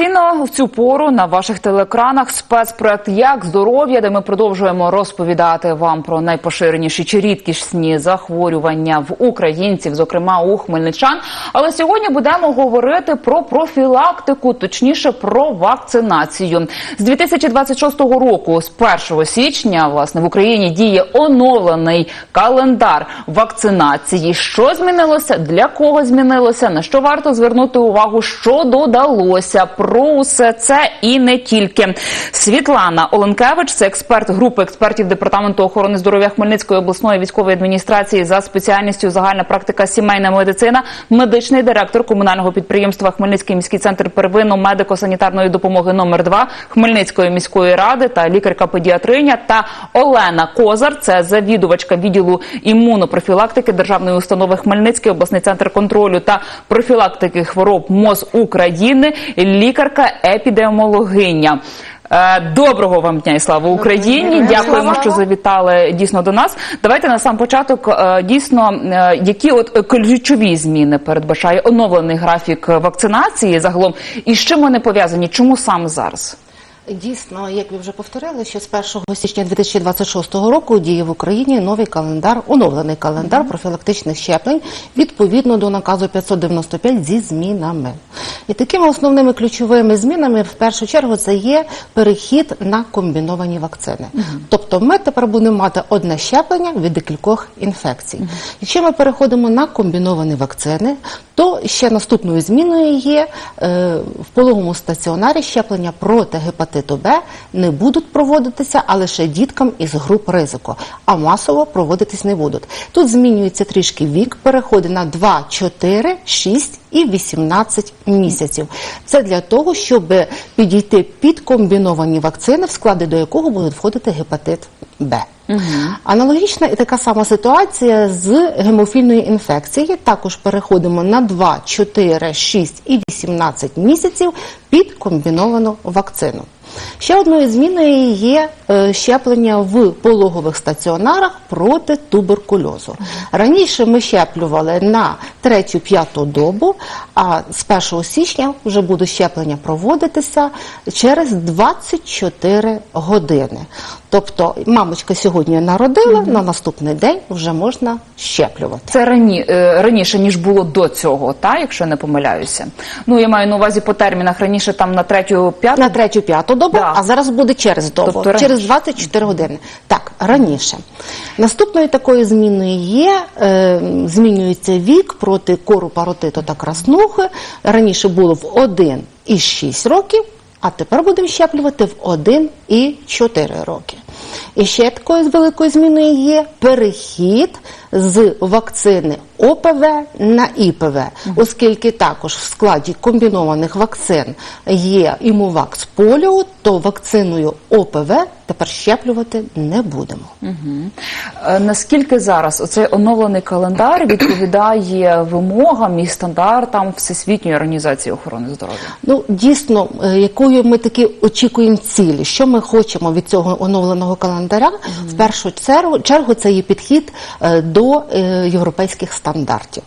Традиційно в цю пору на ваших телекранах спецпроект Як здоров'я, де ми продовжуємо розповідати вам про найпоширеніші чи рідкісні захворювання в українців, зокрема у хмельничан. Але сьогодні будемо говорити про профілактику, точніше про вакцинацію. З 2026 року, з 1 січня, власне в Україні діє оновлений календар вакцинації. Що змінилося? Для кого змінилося? На що варто звернути увагу? Що додалося? Про усе це і не тільки. Світлана Оленкевич, це експерт групи експертів департаменту охорони здоров'я Хмельницької обласної військової адміністрації за спеціальністю загальна практика сімейна медицина, медичний директор комунального підприємства Хмельницький міський центр первинно медико-санітарної допомоги номер 2 Хмельницької міської ради та лікарка-педіатриня та Олена Козар, це завідувачка відділу імунопрофілактики державної установи Хмельницький обласний центр контролю та профілактики хвороб МОЗ України, лікарка-епідеміологиня. Е, Доброго вам дня і слава Україні! Дякуємо, що завітали дійсно до нас. Давайте на сам початок е, дійсно, е, які от ключові зміни передбачає оновлений графік вакцинації загалом, і з чим вони пов'язані? Чому саме зараз? Дійсно, як ви вже повторили, що з 1 січня 2026 року діє в Україні новий календар, оновлений календар профілактичних щеплень відповідно до наказу 595 зі змінами. І такими основними ключовими змінами в першу чергу це є перехід на комбіновані вакцини. Тобто ми тепер будемо мати одне щеплення від декількох інфекцій. Якщо ми переходимо на комбіновані вакцини, то ще наступною зміною є е, в пологовому стаціонарі щеплення проти гепатиту Б не будуть проводитися, а лише діткам із груп ризику, а масово проводитись не будуть. Тут змінюється трішки вік, переходи на 2, 4, 6 і 18 місяців. Це для того, щоб підійти під комбіновані вакцини, в склади до якого буде входити гепатит Б. Аналогічна і така сама ситуація з гемофільною інфекцією. Також переходимо на 2, 4, 6 і 18 місяців під комбіновану вакцину. Ще одною зміною є е, щеплення в пологових стаціонарах проти туберкульозу. Раніше ми щеплювали на 3-5 добу, а з 1 січня вже буде щеплення проводитися через 24 години. Тобто мамочка сьогодні народила, на наступний день вже можна щеплювати. Це рані, е, раніше ніж було до цього, та якщо не помиляюся. Ну я маю на увазі по термінах раніше там на третю п'яту. На третю п'яту добу, Да. а зараз буде через добу, Тобто раніше. через 24 години. Так, раніше. Наступною такою зміною є, е, змінюється вік проти кору, паротиту та краснухи. Раніше було в 1 і 6 років, а тепер будемо щеплювати в 1 і 4 роки. І ще такою великою зміною є перехід з вакцини ОПВ на ІПВ, оскільки також в складі комбінованих вакцин є імувакс поліо, то вакциною ОПВ тепер щеплювати не будемо. Е, Наскільки зараз оцей оновлений календар відповідає вимогам і стандартам Всесвітньої організації охорони здоров'я? Ну дійсно, е, якою ми таки очікуємо цілі, що ми хочемо від цього оновленого календаря? В першу чергу, чергу це є підхід е, до е, європейських стандартів.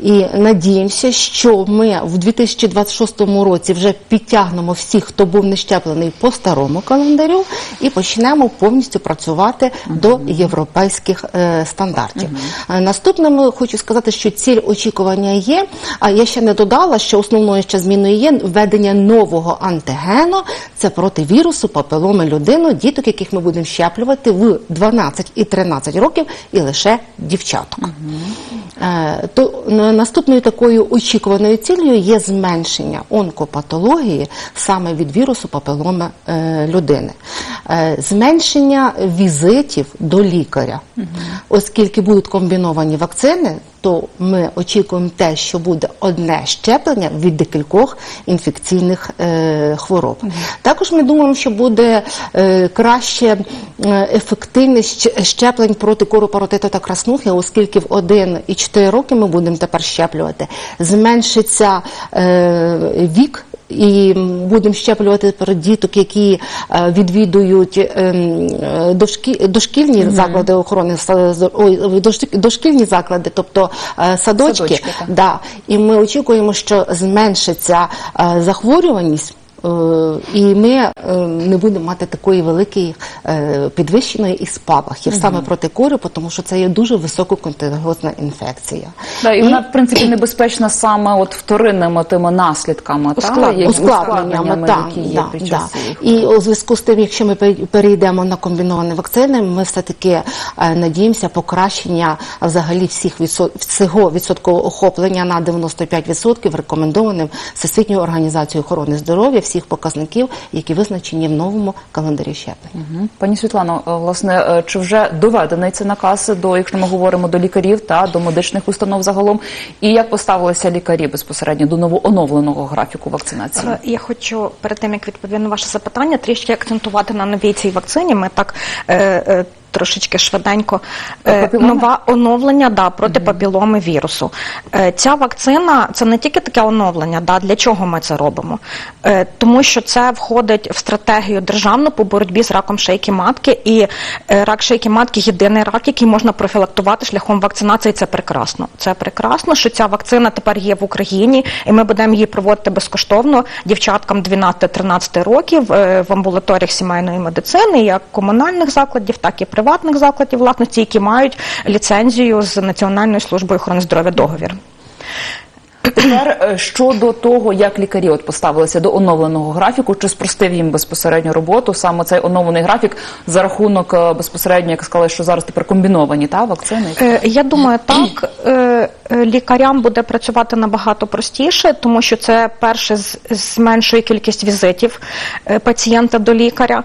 І надіємося, що ми в 2026 році вже підтягнемо всіх, хто був не щеплений по старому календарю, і почнемо повністю працювати до європейських е, стандартів. Е, Наступним хочу сказати, що ціль очікування є. А я ще не додала, що основною ще зміною є введення нового антигену. Це проти вірусу папіломи людину, діток, яких ми будемо щеплювати в 12 і 13 років, і лише дівчаток. Угу. То наступною такою очікуваною цілею є зменшення онкопатології саме від вірусу папіломи е, людини, Е, зменшення візитів до лікаря, оскільки будуть комбіновані вакцини. То ми очікуємо те, що буде одне щеплення від декількох інфекційних е, хвороб. Також ми думаємо, що буде е, краще е, ефективність щеплень проти кору, паротиту та краснухи, оскільки в 1 і 4 роки ми будемо тепер щеплювати. Зменшиться е, вік. І будемо щеплювати про діток, які е, відвідують ем, е, дошкі, дошкільні заклади охорони ой, дошкільні заклади, тобто е, садочки. Садочки, да. І ми очікуємо, що зменшиться захворюваність І ми е, не будемо мати такої великої е, підвищеної і спалахів саме проти кору, тому що це є дуже висококонтагіозна інфекція. Да, і вона, в принципі, небезпечна саме от вторинними тими наслідками, та, Усклад- ускладненнями, так, які є да, під да. час їх. І у зв'язку з тим, якщо ми перейдемо на комбіновані вакцини, ми все таки е, надіємося покращення взагалі всіх відсот... всього відсоткового охоплення на 95% рекомендованим Всесвітньою організацією охорони здоров'я всіх показників, які визначені в новому календарі щеплень. Мгм. Пані Світлано, е, власне, е, чи вже доведений цей наказ до, якщо ми говоримо до лікарів та до медичних установ загалом, і як поставилися лікарі безпосередньо до новооновленого графіку вакцинації? Е, Я хочу перед тим як відповім на ваше запитання, трішки акцентувати на новій цій вакцині. Ми так е, е, трошечки швиденько Е, Папіломи? нова оновлення да проти папіломи вірусу. Е, ця вакцина це не тільки таке оновлення. Да, для чого ми це робимо? Е, тому що це входить в стратегію державну по боротьбі з раком шейки матки, і е, рак шейки матки єдиний рак, який можна профілактувати шляхом вакцинації. Це прекрасно. Це прекрасно, що ця вакцина тепер є в Україні, і ми будемо її проводити безкоштовно дівчаткам 12-13 років е, в амбулаторіях сімейної медицини, як комунальних закладів, так і приватних закладів власності, які мають ліцензію з Національною службою охорони здоров'я договір. Тепер е, щодо того, як лікарі от поставилися до оновленого графіку, чи спростив їм безпосередньо роботу, саме цей оновлений графік за рахунок е, безпосередньо, як сказали, що зараз тепер комбіновані та вакцини. Е, Я думаю, так. Лікарям буде працювати набагато простіше, тому що це перше зменшує кількість візитів пацієнта до лікаря,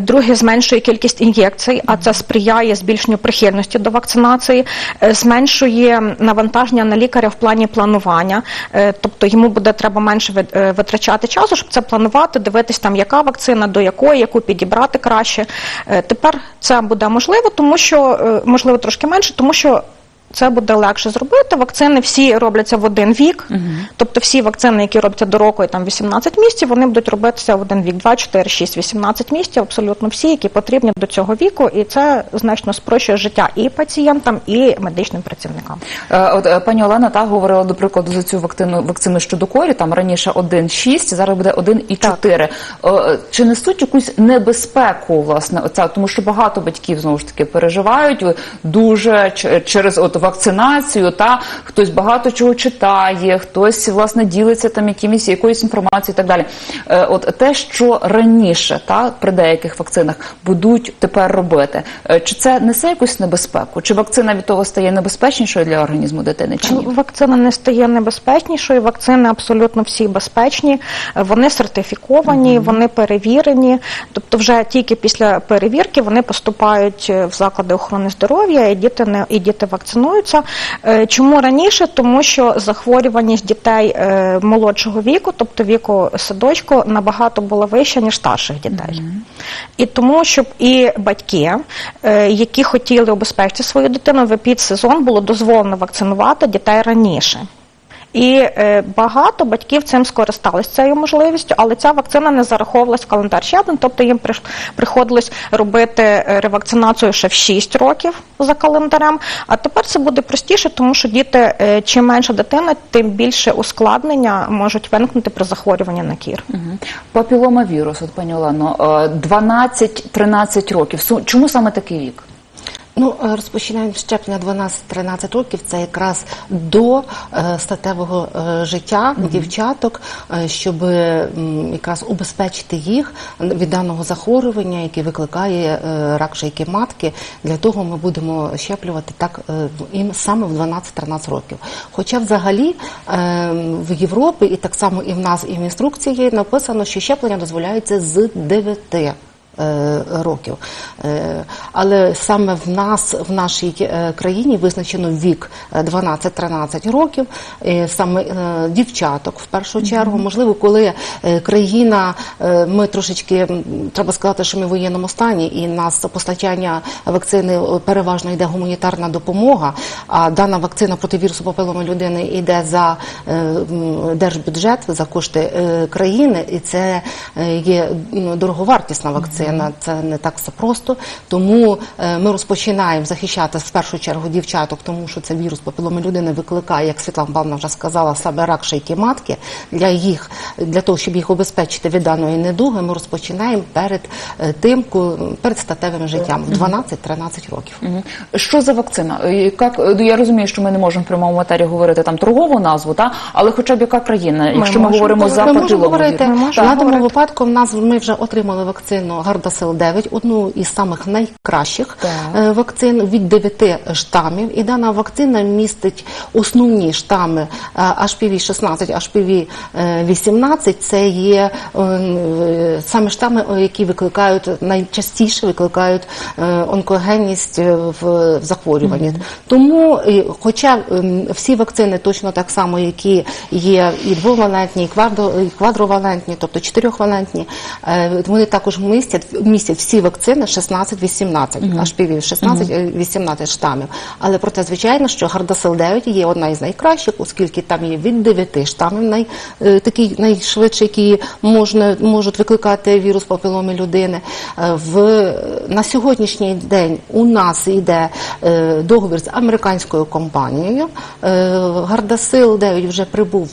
друге зменшує кількість ін'єкцій, а це сприяє збільшенню прихильності до вакцинації, зменшує навантаження на лікаря в плані планування, тобто йому буде треба менше е, витрачати часу, щоб це планувати, дивитись там, яка вакцина до якої, яку підібрати краще. Е, Тепер це буде можливо, тому що е, можливо трошки менше, тому що. Це буде легше зробити. Вакцини всі робляться в один вік. Тобто всі вакцини, які робляться до року і там 18 місяців, вони будуть робитися в один вік 2, 4, 6, 18 місяців. Абсолютно всі, які потрібні до цього віку, і це значно спрощує життя і пацієнтам, і медичним працівникам. Е, От е, пані Олена та говорила до прикладу за цю вакцину вакцину щодо корі. Там раніше 1,6, зараз буде 1,4. Е, Чи несуть якусь небезпеку, власне, оця, тому що багато батьків знову ж таки переживають дуже через от вакцинацію. Та хтось багато чого читає, хтось власне ділиться там якимись якоюсь інформацією і так далі. Е, От те, що раніше та при деяких вакцинах будуть тепер робити, е, чи це несе якусь небезпеку? Чи вакцина від того стає небезпечнішою для організму дитини? Чи ні? Вакцина не стає небезпечнішою. Вакцини абсолютно всі безпечні. Е, Вони сертифіковані, вони перевірені. Тобто, вже тільки після перевірки вони поступають в заклади охорони здоров'я, і діти не і діти вакцинуються. Е, Чому раніше? Тому що захворюваність дітей е, молодшого віку, тобто віку садочку, набагато була вища ніж старших дітей. І тому, щоб і батьки, е, які хотіли обезпечити свою дитину, в епідсезон було дозволено вакцинувати дітей раніше. І е, багато батьків цим скористались цією можливістю, але ця вакцина не зараховувалась в календар щеплень, тобто їм приш- приходилось робити е, ревакцинацію ще в 6 років за календарем. А тепер це буде простіше, тому що діти, е, чим менша дитина, тим більше ускладнення можуть виникнути при захворюванні на кір. Мгм. Папіломавірус, от пані Олено, е, 12-13 років. Чому саме такий вік? Ну, е, розпочинаємо щеплення 12-13 років. Це якраз до е, статевого е, життя дівчаток, е, щоб якраз убезпечити їх від даного захворювання, яке викликає рак шийки матки. Для того ми будемо щеплювати так їм саме в 12-13 років. Хоча взагалі в Європі і так само і в нас, і в інструкції написано, що щеплення дозволяється з 9 е, років. Е, Але саме в нас, в нашій е, країні визначено вік е, 12-13 років, е, саме е, дівчаток в першу чергу. Можливо, коли е, країна, е, ми трошечки, треба сказати, що ми в воєнному стані, і нас постачання вакцини е, переважно йде гуманітарна допомога, а дана вакцина проти вірусу папіломи людини йде за е, держбюджет, за кошти е, країни, і це е, є дороговартісна вакцина. Вакцина це не так все просто. Тому е, ми розпочинаємо захищати в першу чергу дівчаток, тому що це вірус папіломи людини викликає, як Світлана Павловна вже сказала, саме рак шийки матки. Для їх для того, щоб їх обезпечити від даної недуги, ми розпочинаємо перед е, тим, перед статевим життям в 12-13 років. Що за вакцина? Е, Як ну, я розумію, що ми не можемо в прямому матері говорити там торгову назву, та але хоча б яка країна, якщо ми можемо говоримо за Ми можемо говорити Ми в даному говорити. випадку. В нас ми вже отримали вакцину Гардасил 9 одну із самих найкращих Так. е, вакцин від 9 штамів. І дана вакцина містить основні штами HPV 16, HPV е, 18. Це є е, саме штами, е, які викликають найчастіше викликають онкогенність в, захворюванні. Тому, е, хоча ем, всі вакцини точно так само, які є і двовалентні, і квадровалентні, тобто чотирьохвалентні, вони також містять, містять всі вакцини 16-18, HPV 16-18 штамів. Але проте, звичайно, що Гардасил 9 є одна із найкращих, оскільки там є від 9 штамів, най, е, такий які можна, можуть викликати вірус папіломи людини. Е, В, на сьогоднішній день у нас йде е, договір з американською компанією. Е, Гардасил 9 вже прибув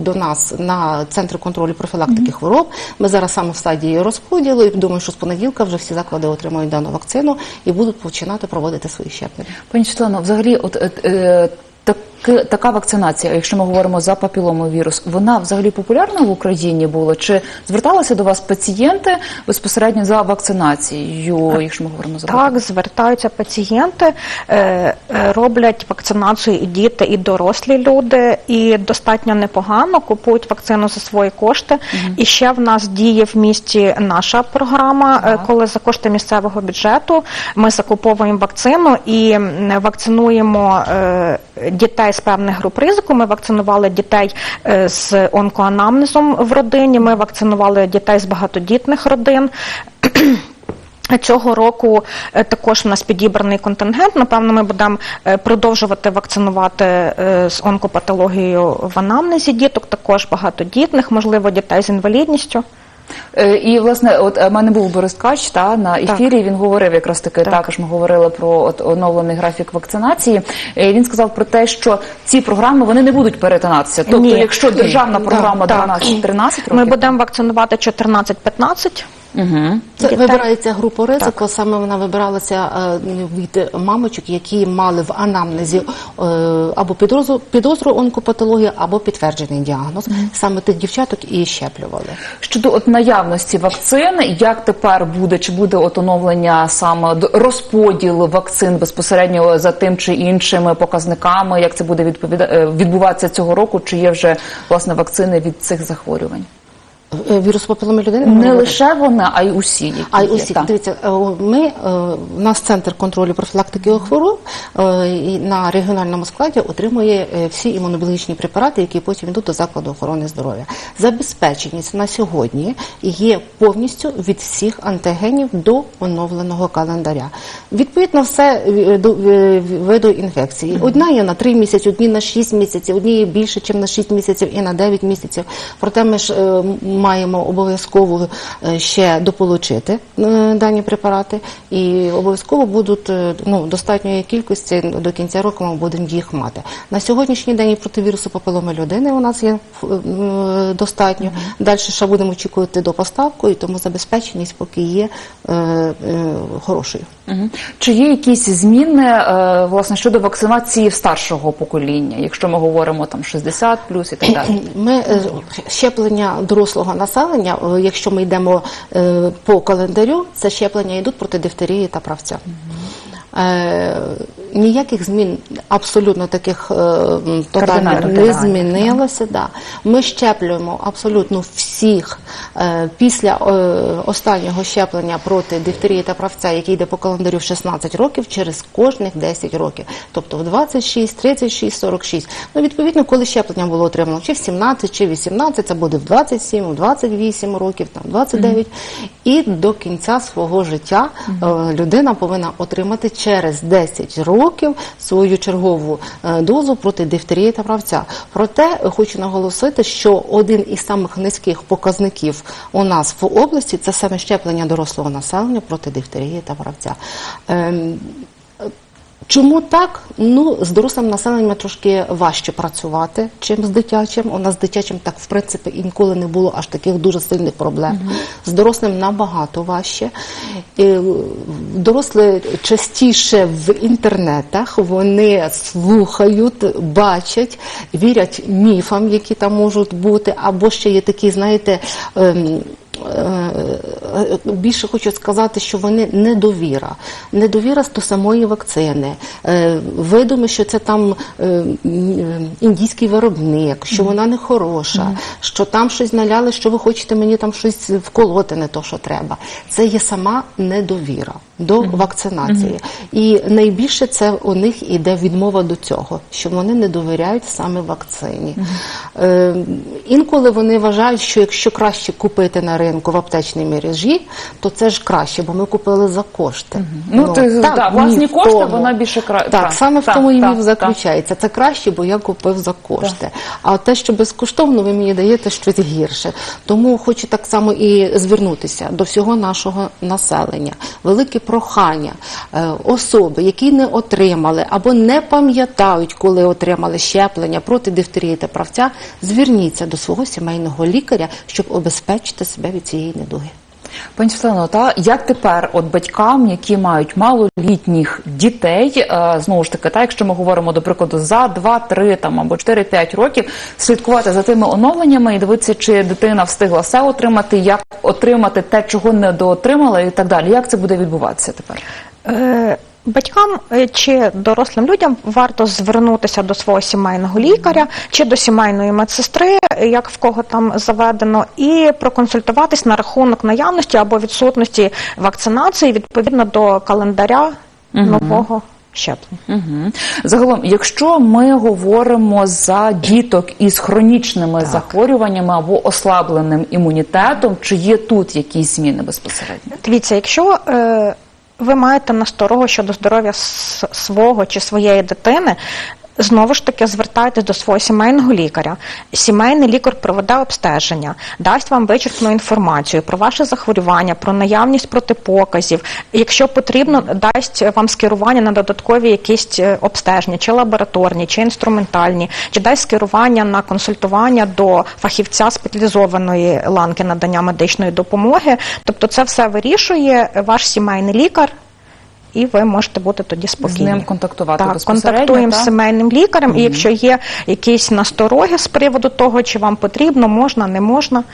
до нас на центр контролю профілактики хвороб. Ми зараз саме в стадії розподілу і думаю, що з понеділка вже всі заклади отримають дану вакцину і будуть починати проводити свої щеплення. Пані Світлано, взагалі, от е, е, таки- така вакцинація, якщо ми говоримо за папіломовірус, вона взагалі популярна в Україні була? Чи зверталися до вас пацієнти безпосередньо за вакцинацією, якщо ми говоримо за Так, звертаються пацієнти, е, е, роблять вакцинацію і діти, і дорослі люди, і достатньо непогано купують вакцину за свої кошти. І ще в нас діє в місті наша програма, е, коли за кошти місцевого бюджету ми закуповуємо вакцину і вакцинуємо дітей з певних груп ризику. Ми вакцинували дітей е, з онкоанамнезом в родині. Ми вакцинували дітей з багатодітних родин. Цього року е, також в нас підібраний контингент. Напевно, ми будемо е, продовжувати вакцинувати з онкопатологією в анамнезі діток, також багатодітних, можливо, дітей з інвалідністю. Е, І власне, от е, в мене був Борис Ткач та на ефірі. Він говорив якраз таки також. Ми говорили про от оновлений графік вакцинації. Е, Він сказав про те, що ці програми вони не будуть перетинатися. Тобто, Ні. якщо державна Да, програма так. 12-13 років, Ми будемо вакцинувати 14-15. Угу. Це вибирається група ризику. Саме вона вибиралася е, від мамочок, які мали в анамнезі е, або підозру, підозру онкопатології, або підтверджений діагноз. Саме тих дівчаток і щеплювали. Щодо от наявності вакцин, як тепер буде, чи буде от оновлення саме розподіл вакцин безпосередньо за тим чи іншими показниками, як це буде відповіда... е, відбуватися цього року, чи є вже власне вакцини від цих захворювань? Е, Вірус папіломи людини Не лише вона, а й усі. які А й усі Так. дивіться, е, ми е, у нас центр контролю профілактики хвороб і на регіональному складі отримує всі імунобіологічні препарати, які потім йдуть до закладу охорони здоров'я. Забезпеченість на сьогодні є повністю від всіх антигенів до оновленого календаря. Відповідно, все до виду інфекції. Одна є на 3 місяці, одні на 6 місяців, одні є більше, ніж на 6 місяців і на 9 місяців. Проте ми ж маємо обов'язково е, ще дополучити е, дані препарати, і обов'язково будуть е, ну, достатньої кількості до кінця року ми будемо їх мати. На сьогоднішній день і проти вірусу папіломи людини у нас є достатньо. Далі ще будемо очікувати до поставку, і тому забезпеченість поки є хорошою. Чи є якісь зміни е, власне щодо вакцинації старшого покоління, якщо ми говоримо там 60 плюс і так далі? Ми е, щеплення дорослого населення, е, якщо ми йдемо е, по календарю, це щеплення йдуть проти дифтерії та правця. Е, ніяких змін абсолютно таких е, м, не змінилося. Да. Ми щеплюємо абсолютно всіх е, після е, останнього щеплення проти дифтерії та правця, який йде по календарю в 16 років, через кожних 10 років. Тобто в 26, 36, 46. Ну, відповідно, коли щеплення було отримано, чи в 17, чи в 18, це буде в 27, в 28 років, там 29. І до кінця свого життя е, людина повинна отримати через 10 років свою чергову е, дозу проти дифтерії та правця. Проте хочу наголосити, що один із самих низьких показників у нас в області, це саме щеплення дорослого населення проти дифтерії та правця. Чому так? Ну, з дорослим населенням трошки важче працювати, чим з дитячим. У нас з дитячим так, в принципі, інколи не було аж таких дуже сильних проблем. З дорослим набагато важче. І дорослі частіше в інтернетах, вони слухають, бачать, вірять міфам, які там можуть бути, або ще є такі, знаєте, ем, е, більше хочу сказати, що вони недовіра. Недовіра до самої вакцини. Е, Видимо, що це там е, індійський виробник, що вона не хороша, що там щось наляли, що ви хочете мені там щось вколоти, не то, що треба. Це є сама недовіра до вакцинації. І найбільше це у них іде відмова до цього, що вони не довіряють саме вакцині. Е, інколи вони вважають, що якщо краще купити на ринку в аптечній мережі, то це ж краще, бо ми купили за кошти. Ну, ти- да, власні кошти, тому. вона більше кра- Так, так, саме в тому і так, міф так. заключається. Це краще, бо я купив за кошти. А те, що безкоштовно, ви мені даєте щось гірше. Тому хочу так само і звернутися до всього нашого населення. Велике прохання е, особи, які не отримали або не пам'ятають, коли отримали щеплення проти дифтерії та правця, зверніться до свого сімейного лікаря, щоб обезпечити себе від цієї недуги. Пані Світлано, та як тепер от батькам, які мають малолітніх дітей, е, знову ж таки, та якщо ми говоримо до прикладу за 2, 3 там або 4-5 років, слідкувати за тими оновленнями і дивитися, чи дитина встигла все отримати, як отримати те, чого не доотримала, і так далі. Як це буде відбуватися тепер? Е, Батькам е, чи дорослим людям варто звернутися до свого сімейного лікаря чи до сімейної медсестри, як в кого там заведено, і проконсультуватись на рахунок наявності або відсутності вакцинації відповідно до календаря нового щеплення. Угу. Загалом, якщо ми говоримо за діток із хронічними захворюваннями або ослабленим імунітетом, чи є тут якісь зміни безпосередньо? Дивіться, якщо е, ви маєте насторогу щодо здоров'я свого чи своєї дитини, знову ж таки звертайтесь до свого сімейного лікаря. Сімейний лікар проведе обстеження, дасть вам вичерпну інформацію про ваше захворювання, про наявність протипоказів. Якщо потрібно, дасть вам скерування на додаткові якісь е, обстеження, чи лабораторні, чи інструментальні, чи дасть скерування на консультування до фахівця спеціалізованої ланки надання медичної допомоги. Тобто, це все вирішує ваш сімейний лікар. І ви можете бути тоді спокійні. ним контактувати так, безпосередньо, контактуємо та? з сімейним лікарем. І якщо є якісь настороги з приводу того, чи вам потрібно, можна, не можна,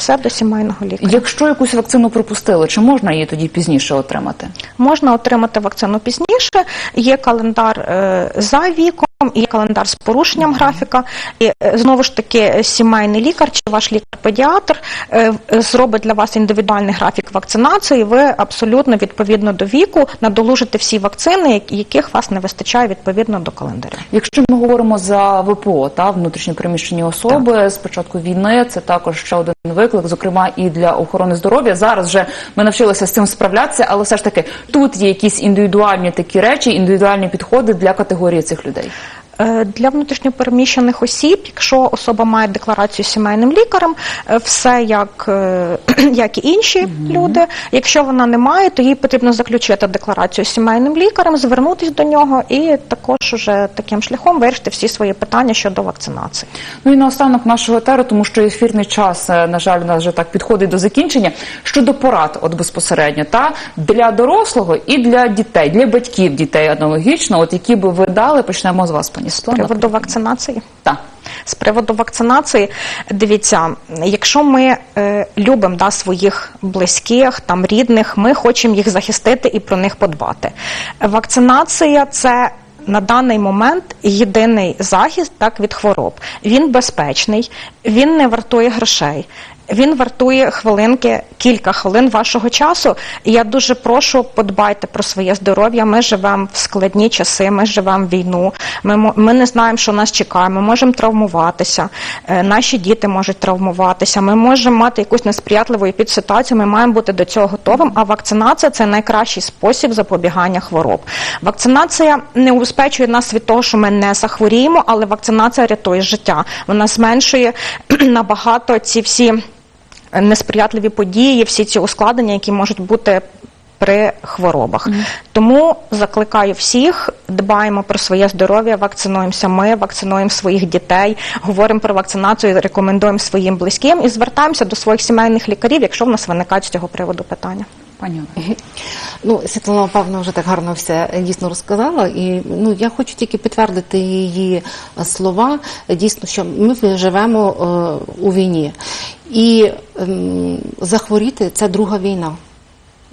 все до сімейного лікаря. Якщо якусь вакцину пропустили, чи можна її тоді пізніше отримати? Можна отримати вакцину пізніше. Є календар е, за віком, є календар з порушенням графіка. І е, знову ж таки, сімейний лікар чи ваш лікар-педіатр е, зробить для вас індивідуальний графік вакцинації. Ви абсолютно відповідно до віку надолужите всі вакцини, яких вас не вистачає відповідно до календаря. Якщо ми говоримо за ВПО та внутрішньо переміщені особи з початку війни, це також ще один виклик, зокрема і для охорони здоров'я. Зараз вже ми навчилися з цим справлятися, але все ж таки тут є якісь індивідуальні такі речі, індивідуальні підходи для категорії цих людей. Е, Для внутрішньопереміщених осіб, якщо особа має декларацію з сімейним лікарем, е, все як, е, як і інші люди. Якщо вона не має, то їй потрібно заключити декларацію з сімейним лікарем, звернутися до нього і також уже таким шляхом вирішити всі свої питання щодо вакцинації. Ну і наостанок нашого етеру, тому що ефірний час, на жаль, у нас вже так підходить до закінчення. Щодо порад, от безпосередньо, та для дорослого і для дітей, для батьків дітей аналогічно, от які би ви дали, почнемо з вас, пані З приводу вакцинації. Так. З приводу вакцинації, дивіться, якщо ми е, любимо да, своїх близьких, там рідних, ми хочемо їх захистити і про них подбати. Вакцинація це. На даний момент єдиний захист так від хвороб. Він безпечний, він не вартує грошей. Він вартує хвилинки, кілька хвилин вашого часу. І я дуже прошу, подбайте про своє здоров'я. Ми живемо в складні часи, ми живемо в війну. Ми, ми не знаємо, що нас чекає. Ми можемо травмуватися. е, Наші діти можуть травмуватися. Ми можемо мати якусь несприятливу епідситуацію. Ми маємо бути до цього готовим. А вакцинація це найкращий спосіб запобігання хвороб. Вакцинація не убезпечує нас від того, що ми не захворіємо, але вакцинація рятує життя. Вона зменшує набагато ці всі несприятливі події, всі ці ускладнення, які можуть бути. При хворобах тому закликаю всіх, дбаємо про своє здоров'я, вакцинуємося. Ми вакцинуємо своїх дітей, говоримо про вакцинацію, рекомендуємо своїм близьким і звертаємося до своїх сімейних лікарів, якщо в нас виникають з цього приводу питання. Пані Олено. Ну, Світлана Павловна вже так гарно все дійсно розказала, і ну я хочу тільки підтвердити її е, слова. Дійсно, що ми живемо е, у війні, і е, захворіти це друга війна.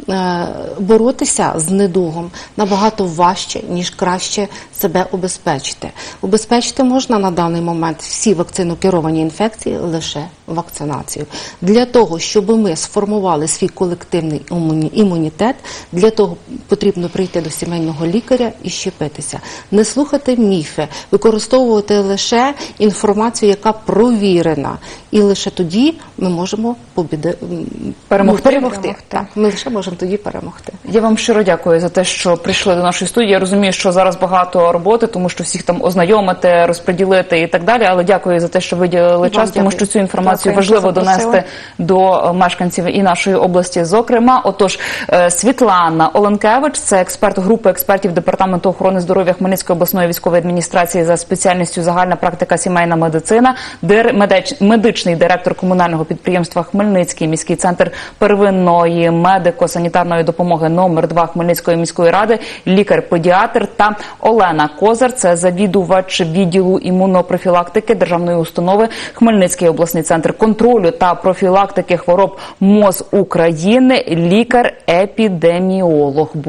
Е, Боротися з недугом набагато важче, ніж краще себе обезпечити. Обезпечити можна на даний момент всі вакцинокеровані інфекції лише вакцинацією. Для того, щоб ми сформували свій колективний імунітет, для того потрібно прийти до сімейного лікаря і щепитися. Не слухати міфи, використовувати лише інформацію, яка провірена. І лише тоді ми можемо. Перемогти. ну, перемогти. Перемогти. Так, ми лише можемо тоді перемогти. Я вам щиро дякую за те, що прийшли до нашої студії. Я розумію, що зараз багато роботи, тому що всіх там ознайомити, розподілити і так далі. Але дякую за те, що виділили Вам час, тому що цю інформацію Дякую, важливо донести до е, мешканців і нашої області. Зокрема, отож, е, Світлана Оленкевич, це експерт групи експертів департаменту охорони здоров'я Хмельницької обласної військової адміністрації за спеціальністю загальна практика сімейна медицина, дир- медич- медичний директор комунального підприємства Хмельницький міський центр первинної медико-санітарної допомоги номер 2 Хмельницької міської ради, лікар-педіатр та Олена Козар, це завідувач відділу імунопрофілактики державної установи Хмельницький обласний центр контролю та профілактики хвороб МОЗ України, лікар-епідеміолог.